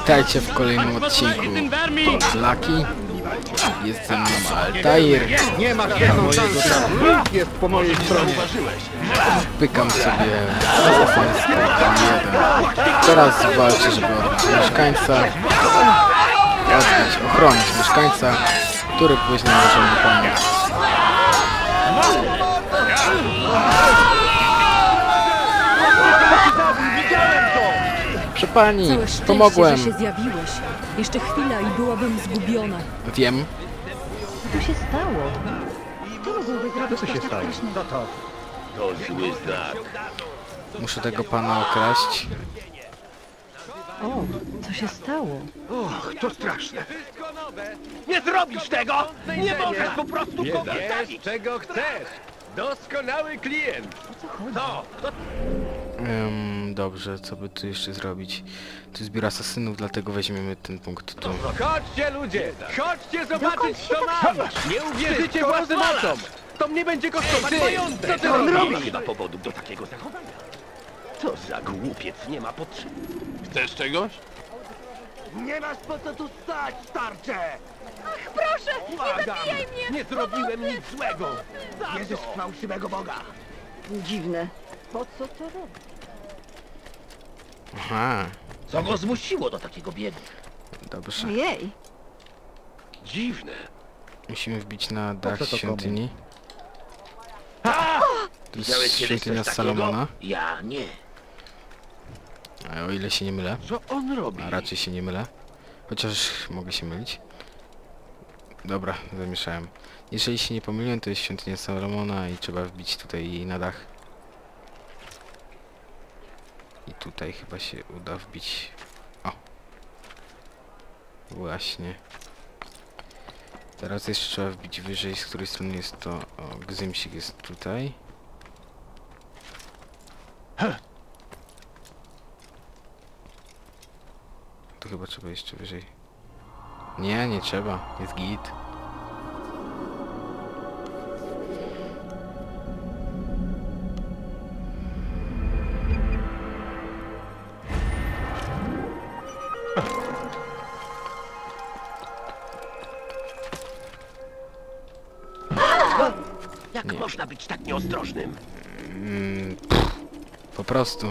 Witajcie w kolejnym odcinku Laki. Jest ze mną Altair. Nie masz jedną szansę. Jest po mojej stronie. Pykam sobie 1. Teraz walczę, żeby odbić mieszkańca. Odbić, ochronić mieszkańca, który później może mi pomóc. Proszę pani, Całe szczęście, pomogłem. że się zjawiłeś. Jeszcze chwila i byłabym zgubiona. Wiem, Co się stało? Kto mógłby zrobić Co się coś tak stało? strasznego? To zły znak. muszę tego pana okraść. O, co się stało? Och, to straszne. Nie zrobisz tego! Nie możesz po prostu Wiesz, wystawić! czego chcesz! Doskonały klient! O co chodzi? To, to Ym, dobrze, co by tu jeszcze zrobić? Tu zbiór asasynów, dlatego weźmiemy ten punkt tu. Chodźcie ludzie! Chodźcie zobaczyć co tak mam! Nie uwierzycie własnym oczom! To mnie będzie kosztować Ty, majątek! co ty robisz? Nie ma powodu do takiego zachowania. To za głupiec, nie ma potrzeby. Chcesz czegoś? Nie masz po co tu stać, starcze! Proszę, Błagam! Nie zrobiłem nic złego! Wierzysz w fałszywego Boga! Dziwne. Po co to robić? Aha, Co go zmusiło do takiego biegu? dobrze. Ojej, Dziwne. Musimy wbić na dach co to komu? świątyni. To jest Widziałeś kiedyś świątynia coś takiego? Salomona. Ja nie. A o ile się nie mylę. Co on robi? A raczej się nie mylę. Chociaż mogę się mylić. Dobra, zamieszałem. Jeżeli się nie pomyliłem, to jest świątynia Salomona i trzeba wbić tutaj na dach. I tutaj chyba się uda wbić. O! Właśnie. Teraz jeszcze trzeba wbić wyżej, z której strony jest to... O, Gzymsik jest tutaj. Chyba trzeba jeszcze wyżej. Nie, nie trzeba. Jest git. Jak Nie. można być tak nieostrożnym? Mm, pff, po prostu.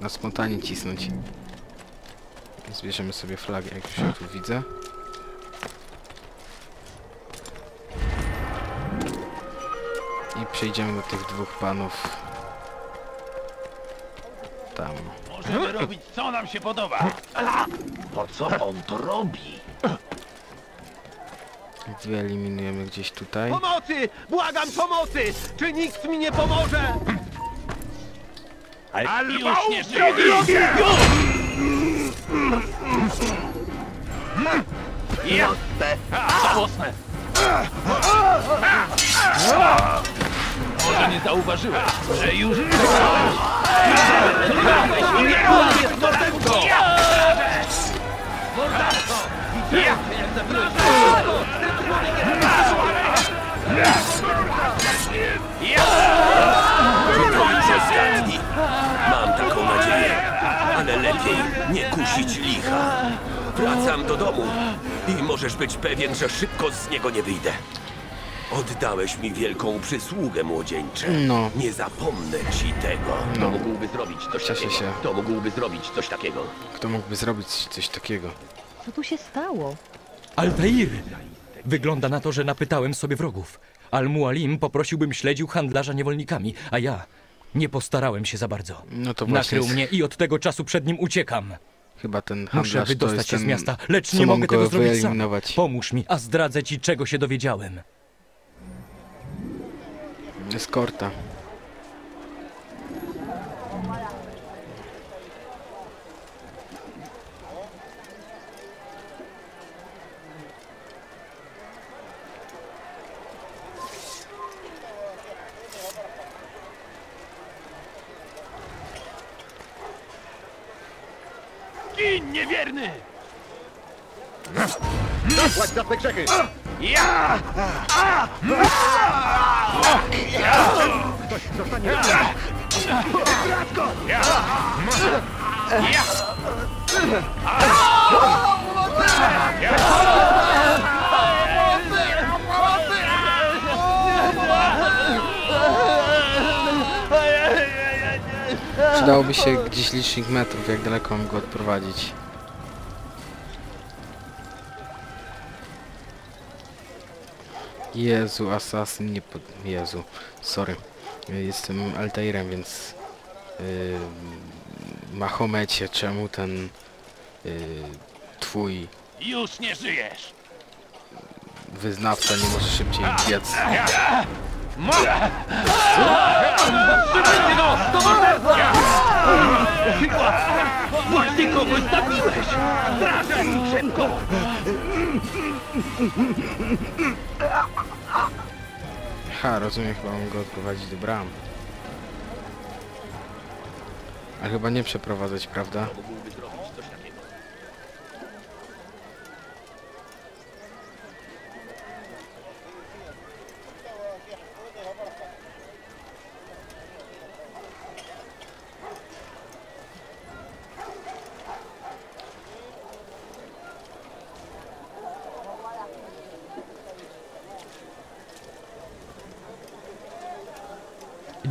Na spontanie cisnąć. Zbierzemy sobie flagę, jak już ją tu widzę. I przejdziemy do tych dwóch panów. Tam. Możemy robić co nam się podoba. Po co on to robi? Wyeliminujemy gdzieś tutaj. Pomocy! Błagam pomocy! Czy nikt mi nie pomoże? Już nie żyje! Jasne! Żałosne! Może nie zauważyłeś, że już przegrałeś! Nie jest morderstwo! Morderstwo! Widziałem, jak zabiłeś ostatni. Mam taką nadzieję, ale lepiej nie kusić licha. Wracam do domu i możesz być pewien, że szybko z niego nie wyjdę. Oddałeś mi wielką przysługę, młodzieńcze. No. Nie zapomnę ci tego. Kto mógłby zrobić coś Cieszę takiego? się. Kto mógłby zrobić coś takiego? Kto mógłby zrobić coś takiego? co tu się stało? Altair! Wygląda na to, że napytałem sobie wrogów. Al-Mualim poprosił, bym śledził handlarza niewolnikami, a ja nie postarałem się za bardzo. No to właśnie Nakrył mnie i od tego czasu przed nim uciekam. Chyba ten Muszę handlarz to wydostać jest się ten, z miasta, lecz co nie mam mogę go tego zrobić sam. wyeliminować. Pomóż mi, a zdradzę ci, czego się dowiedziałem. Eskorta. Czekaj! Ja! Ja! Przydałoby się gdzieś licznik metrów, jak daleko mam go odprowadzić. Jezu, asasyn nie pod... Jezu, sorry. Jestem Altairem, więc... Yy, Mahomecie, czemu ten... Yy, twój Już nie żyjesz! wyznawca nie może szybciej biec? Właśnie kogoś zabiłeś! Strażę szybko! Ha, rozumiem, chyba mam go odprowadzić do bram. Ale chyba nie przeprowadzać, prawda?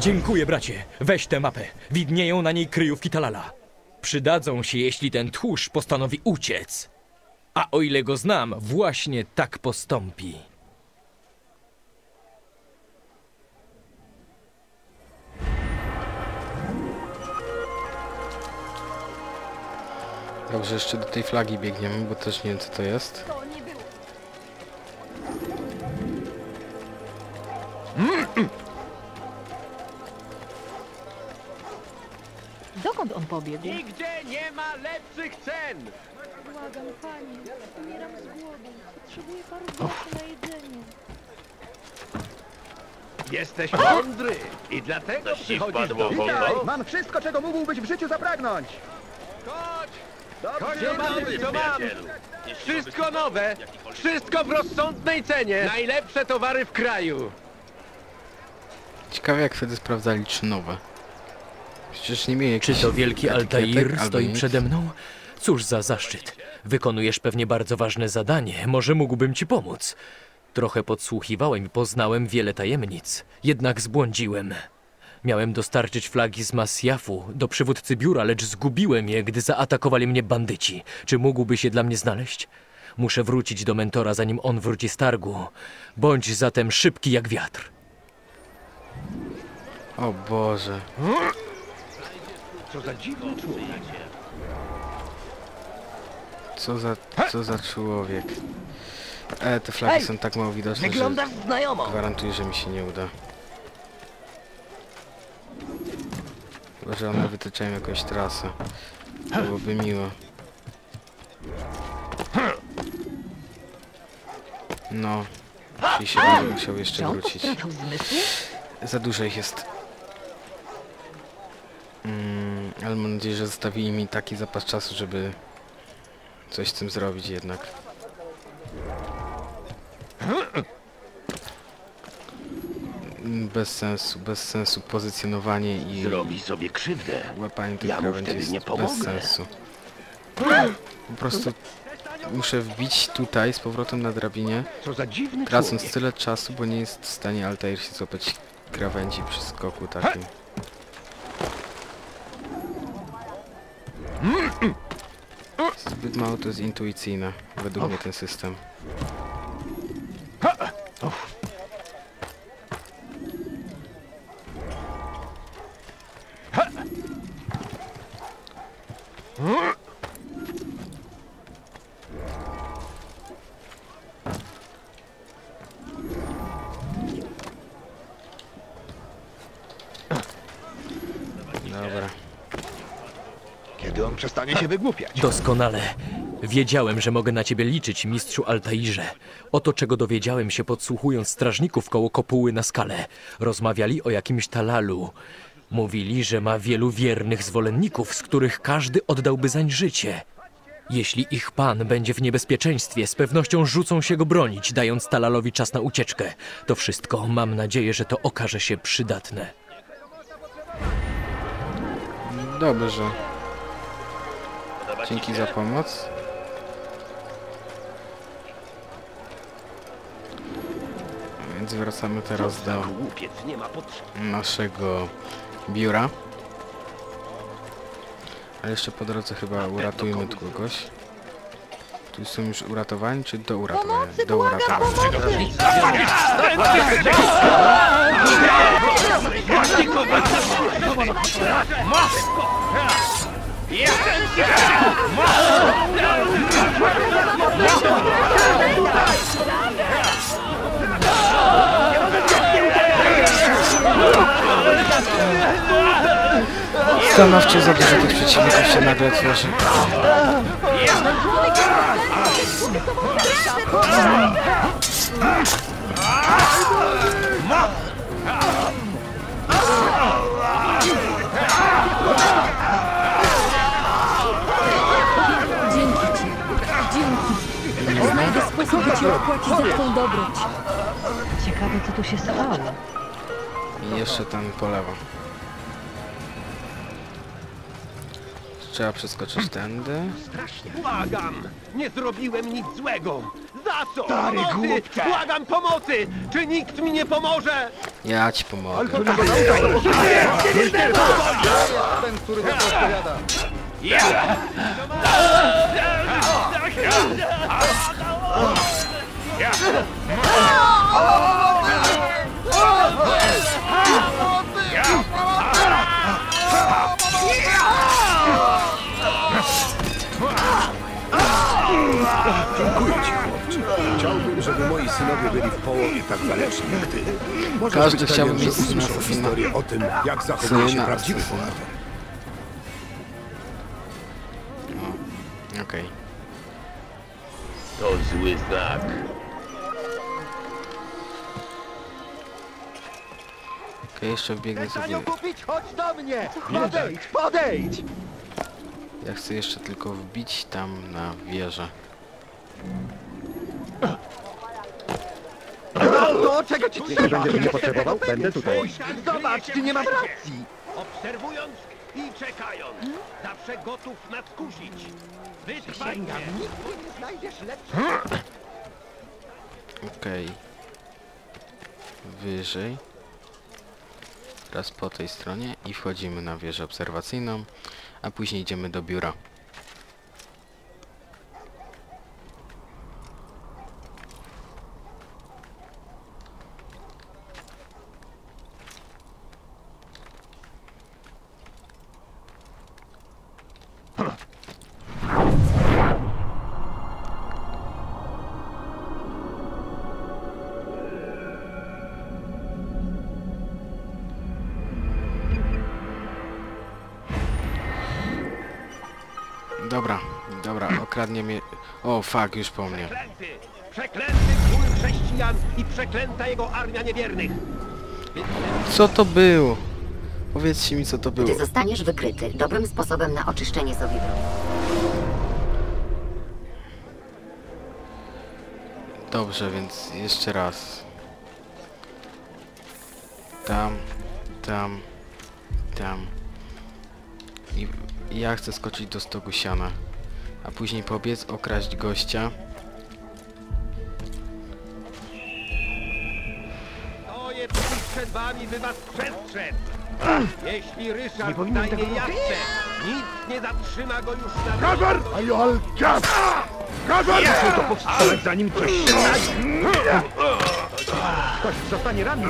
Dziękuję, bracie. Weź tę mapę. Widnieją na niej kryjówki Talala. Przydadzą się, jeśli ten tchórz postanowi uciec. A o ile go znam, właśnie tak postąpi. Dobrze, jeszcze do tej flagi biegniemy, bo też nie wiem co to jest. Pobiegł? Nigdzie nie ma lepszych cen! Błagam, pani, umieram z głodu. Potrzebuję paru groszy na jedzenie. Jesteś mądry i dlatego ci przychodzisz wpadło do w oko? Mam wszystko, czego mógłbyś w życiu zapragnąć. Chodź! Dobrze, Chodź, zobaczysz, co mam! Przyjacielu, jeśli Wszystko nowe! Wszystko w rozsądnej cenie! Najlepsze towary w kraju! Ciekawe jak wtedy sprawdzali czy nowe. Przecież nie mieli Czy to wielki Altair stoi nic. przede mną? Cóż za zaszczyt. Wykonujesz pewnie bardzo ważne zadanie. Może mógłbym ci pomóc. Trochę podsłuchiwałem i poznałem wiele tajemnic. Jednak zbłądziłem. Miałem dostarczyć flagi z Masjafu do przywódcy biura, lecz zgubiłem je, gdy zaatakowali mnie bandyci. Czy mógłby się dla mnie znaleźć? Muszę wrócić do mentora, zanim on wróci z targu. Bądź zatem szybki jak wiatr. O Boże. Co za dziwny człowiek. Co za, co za człowiek. E, te flagi są tak mało widoczne, Wyglądasz że znajomo! gwarantuję, że mi się nie uda. Chyba, że one wytyczają jakąś trasę. Byłoby miło. No. Czyli się będę musiał jeszcze wrócić. Za dużo ich jest. Mm, ale mam nadzieję, że zostawili mi taki zapas czasu, żeby coś z tym zrobić jednak. Bez sensu, bez sensu pozycjonowanie i Zrobi sobie krzywdę. łapanie tych Ja krawędzi nie bez sensu. Po prostu muszę wbić tutaj z powrotem na drabinie, Co za dziwny tracąc tyle czasu, bo nie jest w stanie Altair się złapać krawędzi przy skoku takim. Zbyt mało to jest intuicyjne, według mnie ten system. Dobra. Kiedy on przestanie się wygłupiać? Doskonale. Wiedziałem, że mogę na ciebie liczyć, mistrzu Altairze. Oto czego dowiedziałem się podsłuchując strażników koło kopuły na skale. Rozmawiali o jakimś talalu. Mówili, że ma wielu wiernych zwolenników, z których każdy oddałby zań życie. Jeśli ich pan będzie w niebezpieczeństwie, z pewnością rzucą się go bronić, dając Talalowi czas na ucieczkę. To wszystko, mam nadzieję, że to okaże się przydatne. Dobrze. Dzięki za pomoc. A Więc wracamy teraz do naszego biura. Ale jeszcze po drodze chyba uratujmy tu kogoś. Tu są już uratowani, czy do uratowania? Pomocy, Do uratowania. pomocy! Stanowczo za dużo tych przeciwników się nagle tworzy. Dzięki Znajdę sposób, by ci odpłacić za twą dobroć. Ciekawe, co tu się stało. I jeszcze ten po lewo. Trzeba przeskoczyć tędy. Błagam! Nie zrobiłem nic złego! Za co? pomocy! Błagam pomocy! Czy nikt mi nie pomoże? Ja ci pomogę. Ten, który za to odpowiada. Dziękuję ci, chłopcze. Chciałbym, żeby moi synowie byli w połowie tak waleczni jak ty. Każdy być chciałby pewien, że mieć syna- usłyszą syna- historię o tym, jak zachowuje się syna, prawdziwy bohater. Okej. To zły znak. Okej, jeszcze wbiegnę sobie. kupić? Chodź do mnie! Podejdź, podejdź! Ja chcę jeszcze tylko wbić tam na wieżę. No, czego ci Jeśli będziesz mnie potrzebował, będę tutaj. Zobacz, czy nie mam racji! Obserwując i czekając. Zawsze gotów nadkusić. Wytrwajcie! Nigdy nie znajdziesz lepszego. Okej. Wyżej. Teraz po tej stronie i wchodzimy na wieżę obserwacyjną, a później idziemy do biura. Dobra, okradnie mnie... O, fuck, już po mnie. Przeklęty! Przeklęty król chrześcijan i przeklęta jego armia niewiernych! Co to było? Powiedzcie mi, co to było. Gdy zostaniesz wykryty, dobrym sposobem na oczyszczenie sobie Dobrze, więc jeszcze raz. Tam, tam, tam. I i ja chcę skoczyć do stogu siana. A później pobiec, okraść gościa. Stoję przed wami, by was przestrzec! Jeśli Ryszard zdajnie jasne, nic nie zatrzyma go już na Kazar! Ajol, gaz! Kazar! Muszę to powstrzymać, zanim coś się stanie. Ktoś zostanie ranny.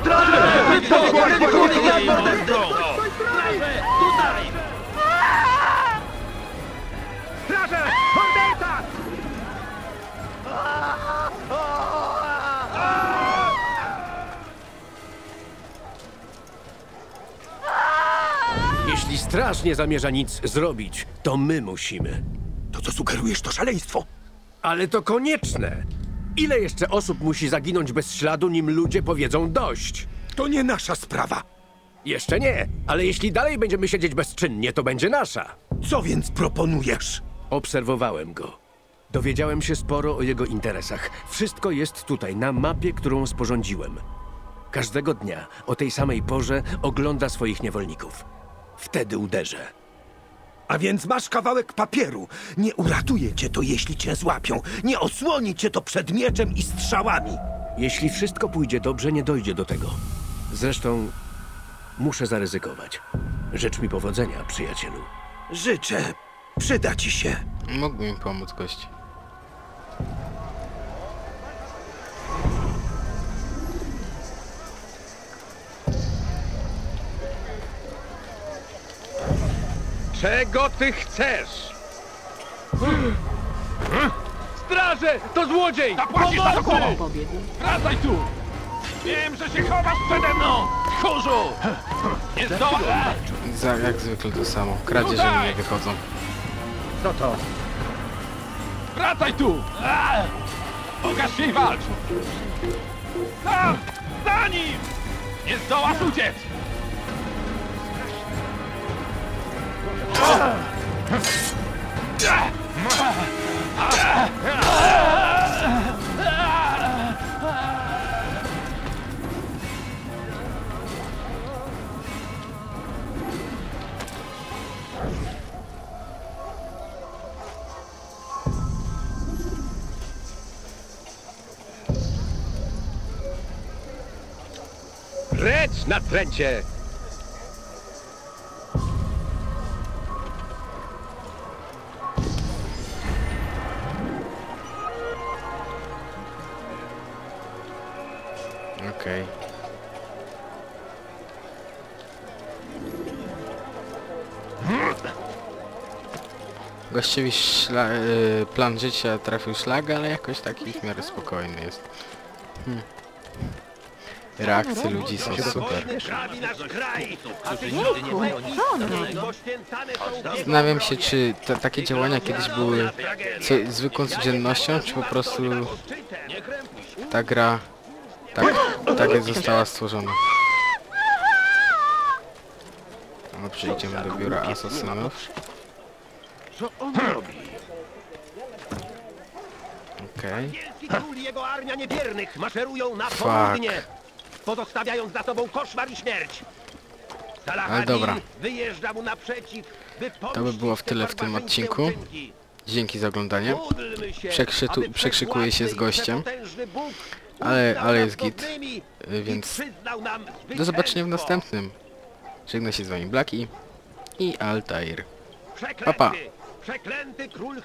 Straże! Jeśli straż nie zamierza nic zrobić, to my musimy. To co sugerujesz, to szaleństwo. Ale to konieczne. Ile jeszcze osób musi zaginąć bez śladu, nim ludzie powiedzą dość? To nie nasza sprawa. Jeszcze nie, ale jeśli dalej będziemy siedzieć bezczynnie, to będzie nasza. Co więc proponujesz? Obserwowałem go. Dowiedziałem się sporo o jego interesach. Wszystko jest tutaj, na mapie, którą sporządziłem. Każdego dnia o tej samej porze ogląda swoich niewolników. Wtedy uderzę. A więc masz kawałek papieru. Nie uratuje cię to, jeśli cię złapią. Nie osłoni cię to przed mieczem i strzałami. Jeśli wszystko pójdzie dobrze, nie dojdzie do tego. Zresztą Muszę zaryzykować. Życz mi powodzenia, przyjacielu. Życzę. Przyda ci się. Mógłby mi pomóc gość. Czego ty chcesz? Straże! To złodziej! Zapłacisz za to koło! Wracaj tu! Wiem, że się chowasz przede mną! Tchórzu! Nie zdołasz! Za, jak zwykle to samo. Kradzieże mi nie wychodzą. Co to? Wracaj tu! A! Pokaż się i walcz! Tam! Za nim! Nie zdołasz uciec! Precz na Gościowi szla, y, plan życia trafił szlag, ale jakoś taki w miarę spokojny jest. Hmm. Reakcje ludzi są super. Zastanawiam się, czy te, takie działania kiedyś były co, zwykłą codziennością, czy po prostu ta gra tak, tak została stworzona. Dobrze, idziemy do biura asasynów. Co on robi? Okej. Król i jego armia niewiernych maszerują na Fuck. południe, pozostawiając za sobą koszmar i śmierć. Ale dobra. Wyjeżdża mu naprzeciw, by To by było w tyle w tym odcinku. Dzięki za oglądanie. Przekrzytu- przekrzykuję się z gościem. Ale- ale jest git. Y, Więc do zobaczenia w następnym. Żegna się z wami Blaki i Altair. Przeklęty, Pa, pa. Przeklęty król